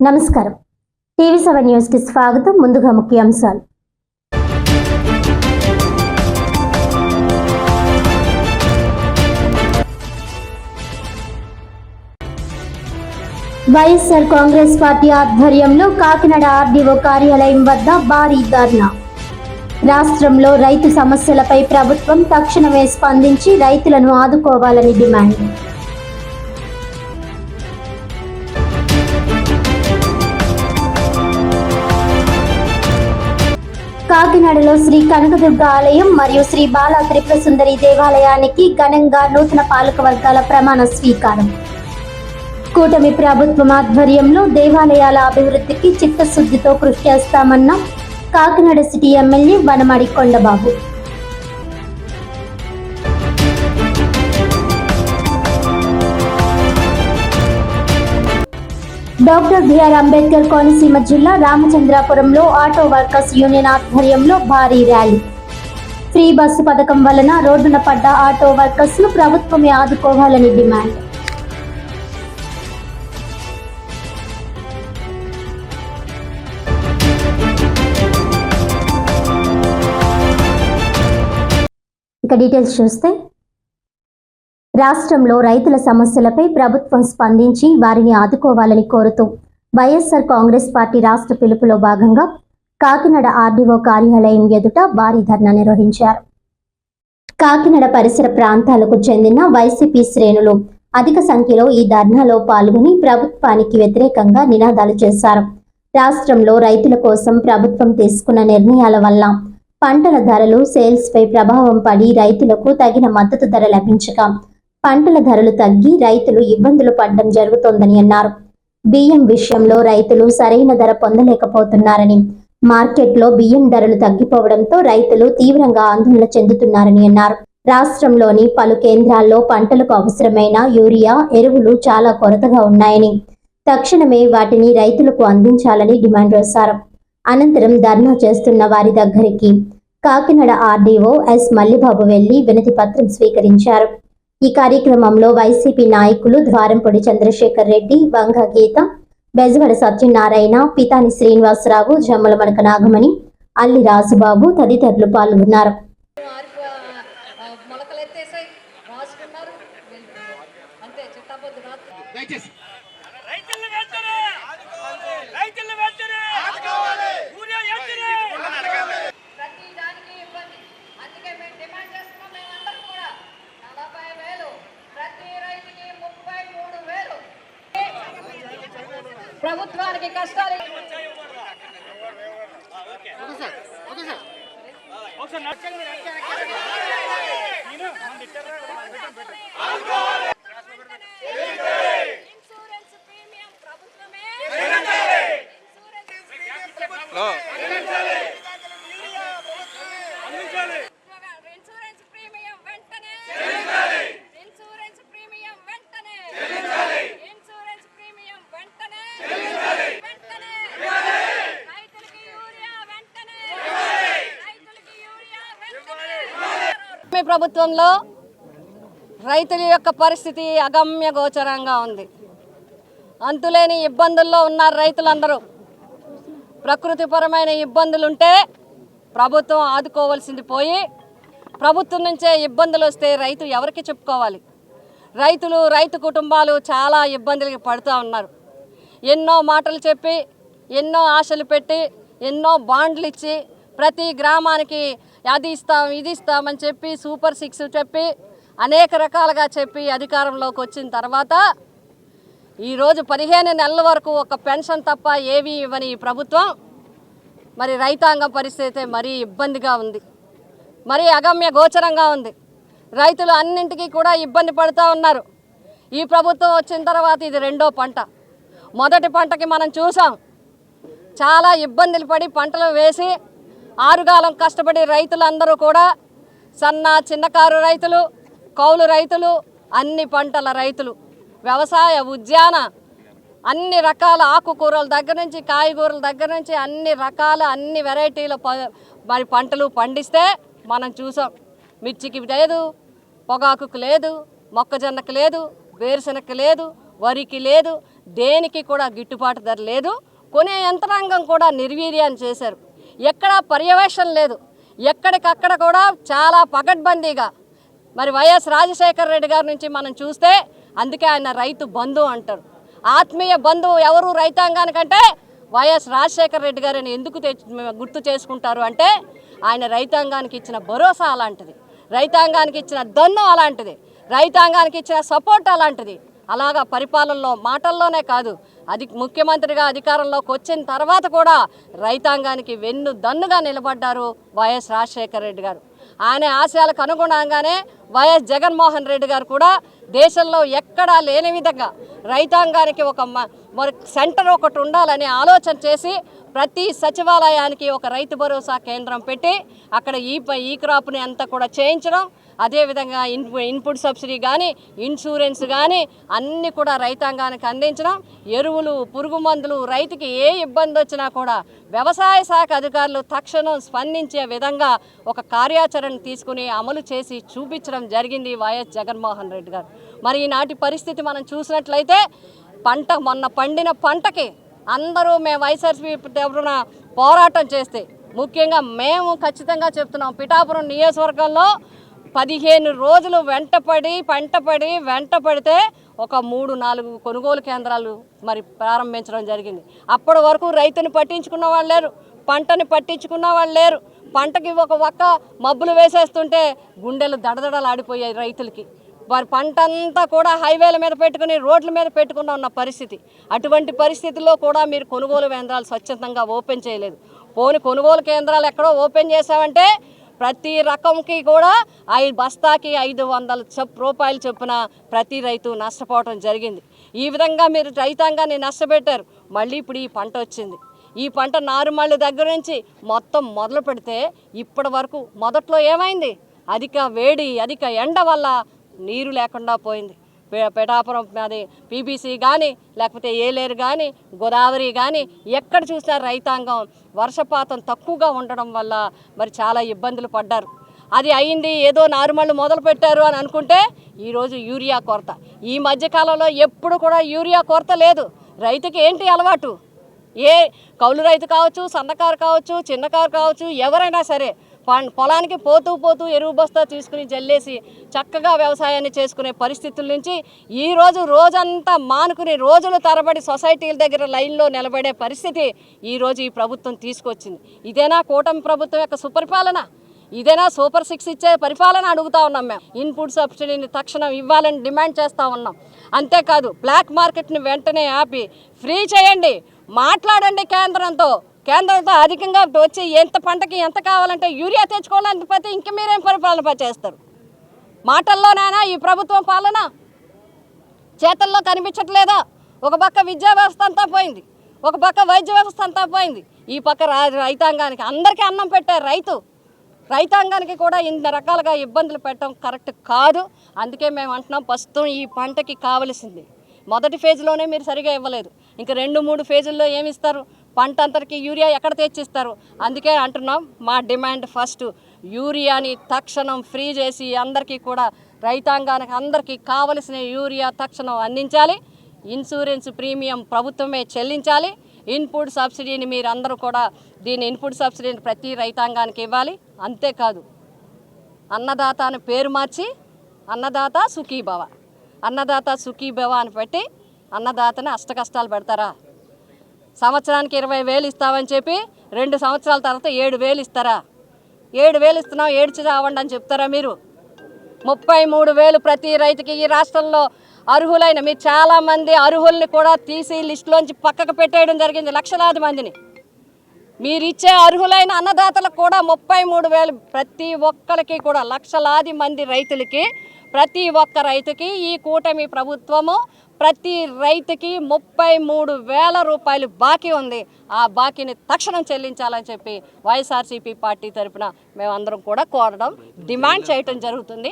నమస్కారం. TV seven న్యూస్కి స్వాగతం. ముందుగా ముఖ్యాంశాలు. వైఎస్ఆర్ కాంగ్రెస్ పార్టీ ఆధ్వర్యంలో కాకినాడ ఆర్డీఓ కార్యాలయం వద్ద భారీ ధర్నా. రాష్ట్రంలో రైతు సమస్యలపై ప్రభుత్వం తక్షణమే స్పందించి రైతులను ఆదుకోవాలని డిమాండ్. కాకినాడలో శ్రీ కనకదుర్గ ఆలయం మరియు శ్రీ బాలా త్రిపుర సుందరి దేవాలయానికి ఘనంగా నూతన పాలక వర్గాల ప్రమాణ స్వీకారం. కూటమి ప్రభుత్వం ఆధ్వర్యంలో దేవాలయాల అభివృద్ధికి చిత్తశుద్ధితో కృషి చేస్తామన్న Kakinada city MLA Vanamadi Kondababu. Doctor B R Ambedkar Konaseema జిల్లా రామచంద్రాపురంలో ఆటో వర్కర్స్ యూనియన్ ఆధ్వర్యంలో భారీ ర్యాలీ. ఫ్రీ బస్సు పథకం వలన రోడ్డున పడ్డ ఆటో వర్కర్స్ను ప్రభుత్వమే ఆదుకోవాలని డిమాండ్. ఇక డీటెయిల్స్ చూస్తే రాష్ట్రంలో రైతుల సమస్యలపై ప్రభుత్వం స్పందించి వారిని ఆదుకోవాలని కోరుతూ వైఎస్ఆర్ కాంగ్రెస్ పార్టీ రాష్ట్ర పిలుపులో భాగంగా కాకినాడ ఆర్డీఓ కార్యాలయం ఎదుట భారీ ధర్నా నిర్వహించారు. కాకినాడ పరిసర ప్రాంతాలకు చెందిన వైసీపీ శ్రేణులు అధిక సంఖ్యలో ఈ ధర్నాలో పాల్గొని ప్రభుత్వానికి వ్యతిరేకంగా నినాదాలు చేశారు. రాష్ట్రంలో రైతుల కోసం ప్రభుత్వం తీసుకున్న నిర్ణయాల వల్ల పంటల ధరలు సేల్స్ పై ప్రభావం పడి రైతులకు తగిన మద్దతు ధర లభించక పంటల ధరలు తగ్గి రైతులు ఇబ్బందులు పడడం జరుగుతోందని అన్నారు. బియ్యం విషయంలో రైతులు సరైన ధర పొందలేకపోతున్నారని మార్కెట్లో బియ్యం ధరలు తగ్గిపోవడంతో రైతులు తీవ్రంగా ఆందోళన చెందుతున్నారని అన్నారు. రాష్ట్రంలోని పలు కేంద్రాల్లో పంటలకు అవసరమైన యూరియా ఎరువులు చాలా కొరతగా ఉన్నాయని తక్షణమే వాటిని రైతులకు అందించాలని డిమాండ్ చేశారు. అనంతరం ధర్నా చేస్తున్న వారి దగ్గరికి కాకినాడ ఆర్డీఓ ఎస్ మల్లిబాబు వెళ్ళి వినతి పత్రం స్వీకరించారు. ఈ కార్యక్రమంలో వైసీపీ నాయకులు ద్వారంపొడి చంద్రశేఖర్ రెడ్డి వంగ గీత బెజవడ సత్యనారాయణ పితాని శ్రీనివాసరావు జమ్మల మడక నాగమణి అల్లి రాజుబాబు తదితరులు పాల్గొన్నారు మొలకలు ఎత్తేసాయి రాసుకున్నారు వెళ్ళిపోయారు. అంతే చిట్టాపొద్దు రాత్రి దయచేసి రైతులను వెంటనే రైతులను వెంటనే ఊరియా వెంటనే ప్రతి దానికి ఇబ్బంది అందుకే మేము డిమాండ్ చేస్తున్నాం మేమందరం కూడా నలభై వేలు ప్రతి రైతుకి ముప్పై మూడు వేలు ప్రభుత్వానికి కష్టాలు. Okay sir. Okay sir. ఒకసారి నచ్చండి ఇన్సూరెన్స్ ప్రీమియం ప్రభుత్వమే ఇన్సూరెన్స్ ఇన్సూరెన్స్ ప్రీమియం వెంటనే ఇన్సూరెన్స్ ప్రీమియం వెంటనే ఇన్సూరెన్స్ ప్రీమియం వెంటనే వెంటనే రైతులకి యూరియా వెంటనే రైతులకి యూరియా వెంటనే ప్రభుత్వంలో రైతుల యొక్క పరిస్థితి అగమ్య గోచరంగా ఉంది. అంతులేని ఇబ్బందుల్లో ఉన్నారు రైతులందరూ ప్రకృతిపరమైన ఇబ్బందులుంటే ప్రభుత్వం ఆదుకోవాల్సింది పోయి ప్రభుత్వం నుంచే ఇబ్బందులు వస్తే రైతు ఎవరికి చెప్పుకోవాలి? రైతులు రైతు కుటుంబాలు చాలా ఇబ్బందులకి పడుతూ ఉన్నారు. ఎన్నో మాటలు చెప్పి ఎన్నో ఆశలు పెట్టి ఎన్నో బాండ్లు ఇచ్చి ప్రతి గ్రామానికి అది ఇస్తాం ఇది ఇస్తామని చెప్పి సూపర్ సిక్స్ చెప్పి అనేక రకాలుగా చెప్పి అధికారంలోకి వచ్చిన తర్వాత ఈరోజు పదిహేను నెలల వరకు ఒక పెన్షన్ తప్ప ఏవి ఇవ్వని ఈ ప్రభుత్వం మరి రైతాంగం పరిస్థితి మరీ ఇబ్బందిగా ఉంది. మరీ అగమ్య గోచరంగా ఉంది. రైతులు అన్నింటికీ కూడా ఇబ్బంది పడుతూ ఉన్నారు. ఈ ప్రభుత్వం వచ్చిన తర్వాత ఇది రెండో పంట. మొదటి పంటకి మనం చూసాం. చాలా ఇబ్బందులు పడి పంటలు వేసి ఆరుగాలం కష్టపడి రైతులందరూ కూడా సన్న చిన్నకారు రైతులు కౌలు రైతులు అన్ని పంటల రైతులు వ్యవసాయ ఉద్యాన అన్ని రకాల ఆకుకూరల దగ్గర నుంచి కాయగూరల దగ్గర నుంచి అన్ని రకాల అన్ని వెరైటీల ప- మరి పంటలు పండిస్తే మనం చూసాం. మిర్చికి లేదు పొగాకుకు లేదు మొక్కజొన్నకు లేదు వేరుశనగకి లేదు వరికి లేదు దేనికి కూడా గిట్టుబాటు ధర లేదు. కొనే యంత్రాంగం కూడా నిర్వీర్యాన్ని చేశారు. ఎక్కడా పర్యవేక్షణ లేదు. ఎక్కడికక్కడ కూడా చాలా పకడ్బందీగా. మరి వైఎస్ రాజశేఖర రెడ్డి గారి నుంచి మనం చూస్తే అందుకే ఆయన రైతు బంధువు అంటారు. ఆత్మీయ బంధువు ఎవరు రైతాంగానికంటే వైఎస్ రాజశేఖర రెడ్డి గారిని ఎందుకు తెచ్చి గుర్తు చేసుకుంటారు అంటే ఆయన రైతాంగానికి ఇచ్చిన భరోసా అలాంటిది. రైతాంగానికి ఇచ్చిన దన్ను అలాంటిది. రైతాంగానికి ఇచ్చిన సపోర్ట్ అలాంటిది. అలాగా పరిపాలనలో మాటల్లోనే కాదు అది ముఖ్యమంత్రిగా అధికారంలోకి వచ్చిన తర్వాత కూడా రైతాంగానికి వెన్ను దన్నుగా నిలబడ్డారు వైఎస్ రాజశేఖర రెడ్డి గారు. ఆయన ఆశయాలకు అనుగుణంగానే వైఎస్ జగన్మోహన్ రెడ్డి గారు కూడా దేశంలో ఎక్కడా లేని విధంగా రైతాంగానికి ఒక మరి సెంటర్ ఒకటి ఉండాలని ఆలోచన చేసి ప్రతి సచివాలయానికి ఒక రైతు భరోసా కేంద్రం పెట్టి అక్కడ ఈ ఈ క్రాప్ని అంతా కూడా చేయించడం అదేవిధంగా ఇన్ ఇన్పుట్ సబ్సిడీ కానీ ఇన్సూరెన్స్ కానీ అన్నీ కూడా రైతాంగానికి అందించడం. ఎరువులు పురుగు మందులు రైతుకి ఏ ఇబ్బంది వచ్చినా కూడా వ్యవసాయ శాఖ అధికారులు తక్షణం స్పందించే విధంగా ఒక కార్యాచరణ తీసుకుని అమలు చేసి చూపించడం జరిగింది వైఎస్ జగన్మోహన్ రెడ్డి గారు. మరి ఈనాటి పరిస్థితి మనం చూసినట్లయితే పంట మొన్న పండిన పంటకి అందరూ మేము వైఎస్ఆర్సీపీ తరఫున పోరాటం చేస్తే ముఖ్యంగా మేము ఖచ్చితంగా చెప్తున్నాం పిఠాపురం నియోజకవర్గంలో పదిహేను రోజులు వెంటపడి పంటపడి వెంటపడితే ఒక మూడు నాలుగు కొనుగోలు కేంద్రాలు మరి ప్రారంభించడం జరిగింది. అప్పటి వరకు రైతుని పట్టించుకున్న వాళ్ళు లేరు పంటని పట్టించుకున్న వాళ్ళు లేరు. పంటకి ఒక ఒక్క మబ్బులు వేసేస్తుంటే గుండెలు దడదడలు ఆడిపోయాయి రైతులకి. వారి పంట అంతా కూడా హైవేల మీద పెట్టుకుని రోడ్ల మీద పెట్టుకున్న ఉన్న పరిస్థితి. అటువంటి పరిస్థితుల్లో కూడా మీరు కొనుగోలు కేంద్రాలు స్వచ్ఛందంగా ఓపెన్ చేయలేదు. పోని కొనుగోలు కేంద్రాలు ఎక్కడో ఓపెన్ చేసామంటే ప్రతి రకంకి కూడా ఐదు బస్తాకి ఐదు వందల చెప్ రూపాయలు చొప్పున ప్రతి రైతు నష్టపోవడం జరిగింది. ఈ విధంగా మీరు రైతాంగాన్ని నష్టపెట్టారు. మళ్ళీ ఇప్పుడు ఈ పంట వచ్చింది. ఈ పంట నారుమళ్ళ దగ్గర నుంచి మొత్తం మొదలు పెడితే ఇప్పటి వరకు మొదట్లో ఏమైంది? అధిక వేడి అధిక ఎండ వల్ల నీరు లేకుండా పోయింది. పిఠాపురం అది పీబీసీ కానీ లేకపోతే ఏలేరు కానీ గోదావరి కానీ ఎక్కడ చూసినా రైతాంగం వర్షపాతం తక్కువగా ఉండడం వల్ల మరి చాలా ఇబ్బందులు పడ్డారు. అది అయింది ఏదో నారుమళ్ళు మొదలు పెట్టారు అని అనుకుంటే ఈరోజు యూరియా కొరత. ఈ మధ్యకాలంలో ఎప్పుడు కూడా యూరియా కొరత లేదు. రైతుకి ఏంటి అలవాటు? ఏ కౌలు రైతు కావచ్చు సన్నకారు కావచ్చు చిన్నకారు కావచ్చు ఎవరైనా సరే పొలానికి పోతూ పోతూ ఎరువు బస్తా తీసుకుని జల్లేసి చక్కగా వ్యవసాయాన్ని చేసుకునే పరిస్థితుల నుంచి ఈరోజు రోజంతా మానుకుని రోజులు తరబడి సొసైటీల దగ్గర లైన్లో నిలబడే పరిస్థితి ఈ రోజు ఈ ప్రభుత్వం తీసుకొచ్చింది. ఇదేనా కూటమి ప్రభుత్వం యొక్క సుపరిపాలన? ఇదేనా సూపర్ సిక్స్ ఇచ్చే పరిపాలన అడుగుతా ఉన్నాం మేము. ఇన్పుట్ సబ్సిడీని తక్షణం ఇవ్వాలని డిమాండ్ చేస్తూ ఉన్నాం. అంతేకాదు బ్లాక్ మార్కెట్ని వెంటనే ఆపి ఫ్రీ చేయండి. మాట్లాడండి కేంద్రంతో. కేంద్రంతో అధికంగా వచ్చి ఎంత పంటకి ఎంత కావాలంటే యూరియా తెచ్చుకోవాలని పోతే ఇంక మీరేం పరిపాలన చేస్తారు? మాటల్లోనైనా ఈ ప్రభుత్వం పాలన చేతల్లో కనిపించట్లేదా? ఒక పక్క విద్యా వ్యవస్థ అంతా పోయింది. ఒక పక్క వైద్య వ్యవస్థ అంతా పోయింది. ఈ పక్క రా- రైతాంగానికి అందరికీ అన్నం పెట్టారు రైతు రైతాంగానికి కూడా ఇన్ని రకాలుగా ఇబ్బందులు పెట్టడం కరెక్ట్ కాదు. అందుకే మేము అంటున్నాం ప్రస్తుతం ఈ పంటకి కావలసింది. మొదటి ఫేజ్లోనే మీరు సరిగా ఇవ్వలేదు. ఇంకా రెండు మూడు ఫేజుల్లో ఏమి ఇస్తారు? పంట అంతరికి యూరియా ఎక్కడ తెచ్చిస్తారు? అందుకే అంటున్నాం మా డిమాండ్ ఫస్ట్ యూరియాని తక్షణం ఫ్రీ చేసి అందరికీ కూడా రైతాంగానికి అందరికీ కావలసిన యూరియా తక్షణం అందించాలి. ఇన్సూరెన్స్ ప్రీమియం ప్రభుత్వమే చెల్లించాలి. ఇన్పుట్ సబ్సిడీని మీరు అందరూ కూడా దీని ఇన్పుట్ సబ్సిడీని ప్రతి రైతాంగానికి ఇవ్వాలి. అంతేకాదు అన్నదాత అని పేరు మార్చి అన్నదాత సుఖీభవ. అన్నదాత సుఖీభవ అని పెట్టి అన్నదాతని అష్టకష్టాలు పెడతారా? సంవత్సరానికి ఇరవై వేలు ఇస్తామని చెప్పి రెండు సంవత్సరాల తర్వాత ఏడు వేలు ఇస్తారా? ఏడు వేలు ఇస్తున్నాం ఏడ్చి రావండి అని చెప్తారా మీరు? ముప్పై మూడు వేలు ప్రతి రైతుకి ఈ రాష్ట్రంలో అర్హులైన మీరు చాలామంది అర్హుల్ని కూడా తీసి లిస్టులోంచి పక్కకు పెట్టేయడం జరిగింది లక్షలాది మందిని. మీరిచ్చే అర్హులైన అన్నదాతలకు కూడా ముప్పై మూడు వేలు ప్రతి ఒక్కరికి కూడా లక్షలాది మంది రైతులకి ప్రతి ఒక్క రైతుకి ఈ కూటమి ప్రభుత్వము ప్రతి రైతుకి ముప్పై మూడు వేల రూపాయలు బాకీ ఉంది. ఆ బాకీని తక్షణం చెల్లించాలని చెప్పి వైఎస్ఆర్సీపీ పార్టీ తరపున మేమందరం కూడా కోరడం డిమాండ్ చేయటం జరుగుతుంది.